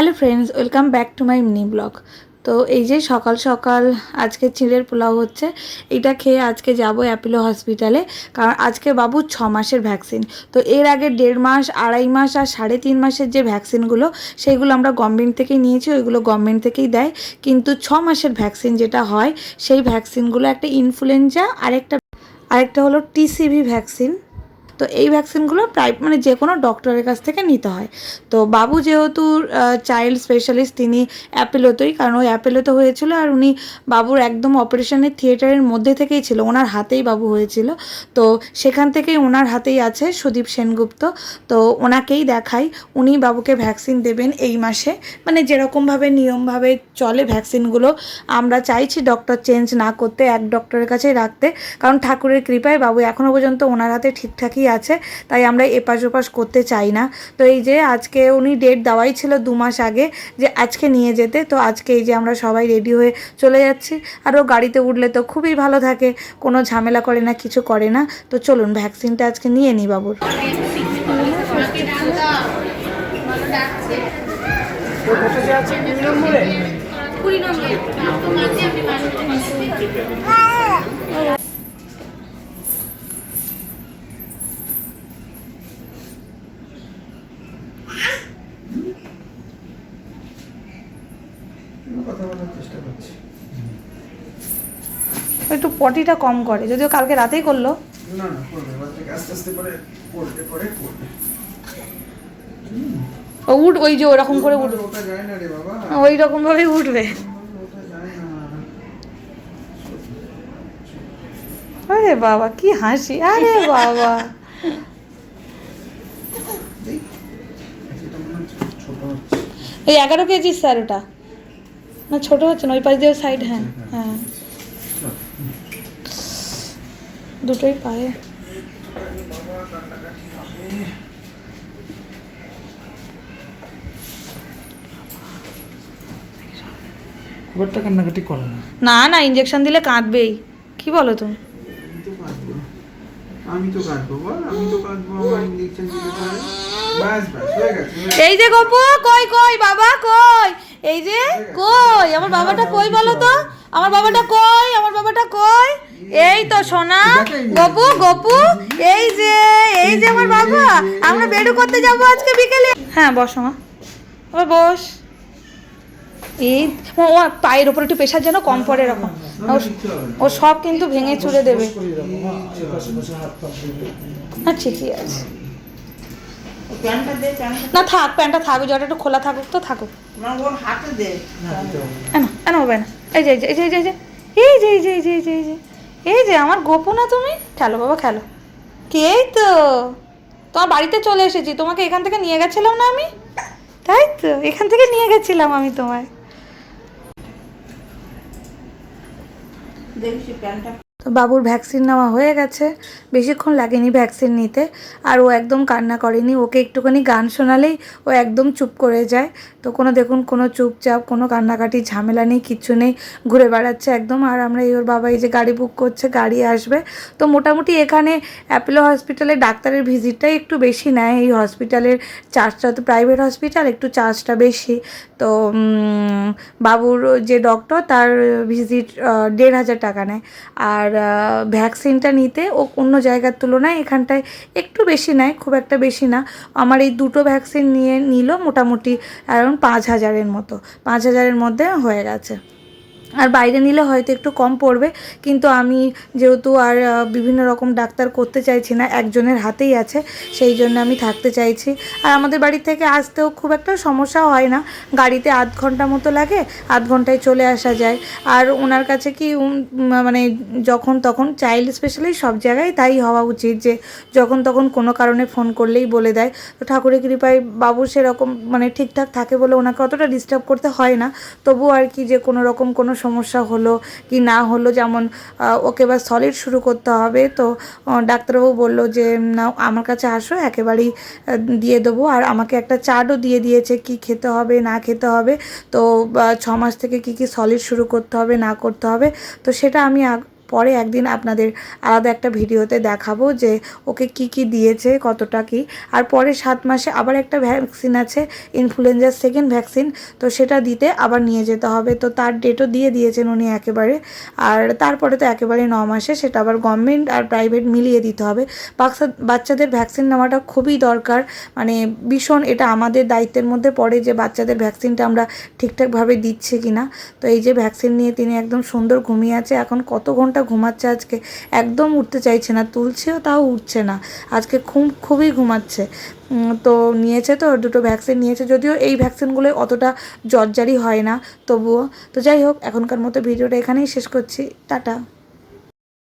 Hello friends welcome back to my mini blog তো এই যে সকাল সকাল আজকে চিঁড়ের পোলাও হচ্ছে, এটা খেয়ে আজকে যাব অ্যাপোলো হসপিটালে, কারণ আজকে বাবু ছ মাসের ভ্যাকসিন তো এর আগে দেড় মাস, আড়াই মাস আর সাড়ে তিন মাসের যে ভ্যাকসিনগুলো সেইগুলো আমরা গভর্নমেন্ট থেকেই নিয়েছি, ওইগুলো গভর্নমেন্ট থেকেই দেয়। কিন্তু ছ মাসের ভ্যাকসিন যেটা হয়, সেই ভ্যাকসিনগুলো একটা ইনফ্লুয়েঞ্জা আরেকটা আরেকটা হলো টিসিভি ভ্যাকসিন তো এই ভ্যাকসিনগুলো প্রায় মানে যে কোনো ডক্টরের কাছ থেকে নিতে হয়। তো বাবু যেহেতু চাইল্ড স্পেশালিস্ট, তিনি অ্যাপেলোতেই, কারণ ওই অ্যাপেলোতে হয়েছিল আর উনি বাবুর একদম অপারেশনের থিয়েটারের মধ্যে থেকেই ছিল, ওনার হাতেই বাবু হয়েছিল। তো সেখান থেকেই ওনার হাতেই আছে সুদীপ সেনগুপ্ত। তো ওনাকেই দেখাই, উনি বাবুকে ভ্যাকসিন দেবেন এই মাসে। মানে যেরকমভাবে, নিয়মভাবে চলে ভ্যাকসিনগুলো, আমরা চাইছি ডক্টর চেঞ্জ না করতে, এক ডক্টরের কাছেই রাখতে। কারণ ঠাকুরের কৃপায় বাবু এখনও পর্যন্ত ওনার হাতে ঠিকঠাকই আছে, তাই আমরা এপাশ ওপাশ করতে চাই না। তো এই যে আজকে উনি ডেট দেওয়াই ছিল দু মাস আগে যে আজকে নিয়ে যেতে, তো আজকে এই যে আমরা সবাই রেডি হয়ে চলে যাচ্ছি। আর ও গাড়িতে উঠলে তো খুবই ভালো থাকে, কোনো ঝামেলা করে না, কিছু করে না। তো চলুন ভ্যাকসিনটা আজকে নিয়ে নিই বাবুর। কুড়ি কথা একটু পটিটা কম করে যদিও কালকে রাতেই করল। উঠ ওই যে ওরকম করে উঠবে ওই রকম ভাবে উঠবে। আরে বাবা কি হাসি। আরে বাবা। এই এগারো কেজি স্যার ওটা। না ছোট হচ্ছে না ওই পাশ দিয়ে সাইড হ্যাঁ। দুটোই পায়ে বাবা কান্নাকাটি হবে খুব একটা কান্নাকাটি করে না। না না ইঞ্জেকশন দিলে কাঁদবেই। কি বলো তুমি? আমি তো কাঁদবো। আমি তো কাঁদবো বল আমি তো কাঁদবো আমার ইঞ্জেকশন দিতে পারে। ব্যাস ব্যাস গেছে গেছে। এই যে গপু কই কই বাবা কই? এই যে কই? আমার বাবাটা কই বলো তো? আমার বাবাটা কই? আমার বাবাটা কই? এই তো সোনা, গপু গপু, এই যে এই যে আমার বাবা। আমরা বেডু করতে যাব আজকে বিকেলে। হ্যাঁ বসো মা ও বস। এই, ও পায়ের ওপর একটু প্রেশার যেন কম পড়ে এরকম। ও- ও সব কিন্তু ভেঙে চুড়ে দেবে। হ্যাঁ ঠিকই আছে। না থাক প্যান্টটা থাকবে জটা একটু খোলা থাকুক তো থাকুক হবে না এই যে এই যে এই যে এই যে এই যে এই যে এই যে এই যে এই যে আমার গোপু না তুমি খেলো বাবা খেলো কি তো তোমার বাড়িতে চলে এসেছি তোমাকে এখান থেকে নিয়ে গেছিলাম না আমি তাই তো এখান থেকে নিয়ে গেছিলাম আমি তোমায় তো বাবুর ভ্যাকসিন নেওয়া হয়ে গেছে। বেশিক্ষণ লাগেনি ভ্যাকসিন নিতে। আর ও একদম কান্না করেনি। ওকে একটুখানি গান শোনালেই ও একদম চুপ করে যায়। তো কোনো দেখুন, কোনো চুপচাপ, কোনো কান্নাকাটি, ঝামেলা নেই, কিচ্ছু নেই, ঘুরে বেড়াচ্ছে একদম। আর আমরা এই ওর বাবা এই যে গাড়ি বুক করছে, গাড়ি আসবে। তো মোটামুটি এখানে অ্যাপোলো হসপিটালে ডাক্তারের ভিজিটটাই একটু বেশি নেয়। এই হসপিটালের চার্জটা তো প্রাইভেট হসপিটাল, একটু চার্জটা বেশি। তো বাবুর যে ডক্টর তার ভিজিট দেড় হাজার টাকা নেয়। আর ভ্যাকসিনটা নিতে ও অন্য জায়গার তুলনায় এখানটায় একটু বেশি নেয়, খুব একটা বেশি না। আমার এই দুটো ভ্যাকসিন নিয়ে নিল মোটামুটি এখন পাঁচ হাজারের মতো পাঁচ হাজারের মধ্যে হয়ে গেছে। আর বাইরে নিলে হয়তো একটু কম পড়বে, কিন্তু আমি যেহেতু আর বিভিন্ন রকম ডাক্তার করতে চাইছি না, একজনের হাতেই আছে, সেই জন্য আমি থাকতে চাইছি। আর আমাদের বাড়ি থেকে আসতেও খুব একটা সমস্যা হয় না, গাড়িতে আধ ঘণ্টা মতো লাগে, আধ ঘন্টায় চলে আসা যায়। আর ওনার কাছে কি মানে যখন তখন চাইল্ড স্পেশালি সব জায়গায় তাই হওয়া উচিত যে, যখন তখন কোনো কারণে ফোন করলেই বলে দেয়। তো ঠাকুরের কৃপায় বাবু সেরকম মানে ঠিকঠাক থাকে বলে ওনাকে অতটা ডিস্টার্ব করতে হয় না। তবু আর কি যে কোনো রকম কোনো সমস্যা হলো কি না হলো, যেমন ওকে এবার সলিড শুরু করতে হবে। তো ডাক্তারবাবু বলল যে, না, আমার কাছে আসো, একেবারেই দিয়ে দেবো। আর আমাকে একটা চার্টও দিয়ে দিয়েছে কি খেতে হবে, না খেতে হবে। তো ছ মাস থেকে কি কি সলিড শুরু করতে হবে, না করতে হবে। তো সেটা আমি পরে একদিন আপনাদের আলাদা একটা ভিডিওতে দেখাবো যে ওকে কি কি দিয়েছে, কতটা কি। আর পরে সাত মাসে আবার একটা ভ্যাকসিন আছে, ইনফ্লুয়েঞ্জার সেকেন্ড ভ্যাকসিন, তো সেটা দিতে আবার নিয়ে যেতে হবে। তো তার ডেটও দিয়ে দিয়েছেন উনি একেবারে। আর তারপরে তো একেবারে ন মাসে সেটা আবার গভর্নমেন্ট আর প্রাইভেট মিলিয়ে দিতে হবে। বাচ্চা- বাচ্চাদের ভ্যাকসিন নেওয়াটা খুবই দরকার। মানে ভীষণ এটা আমাদের দায়িত্বের মধ্যে পড়ে যে বাচ্চাদের ভ্যাকসিনটা আমরা ঠিকঠাকভাবে দিচ্ছি কি না তো এই যে ভ্যাকসিন নিয়ে তিনি একদম সুন্দর ঘুমিয়ে আছে। এখন কত ঘণ্টা ঘুমাচ্ছে আজকে, একদম উঠতে চাইছে না, তুলছেও তাও উঠছে না। আজকে খুব, খুবই ঘুমাচ্ছে। তো নিয়েছে তো, দুটো ভ্যাকসিন নিয়েছে, যদিও এই ভ্যাকসিনগুলো অতটা জর্জারি হয় না, তবুও। তো যাই হোক, এখনকার মতো ভিডিওটা এখানেই শেষ করছি। টাটা।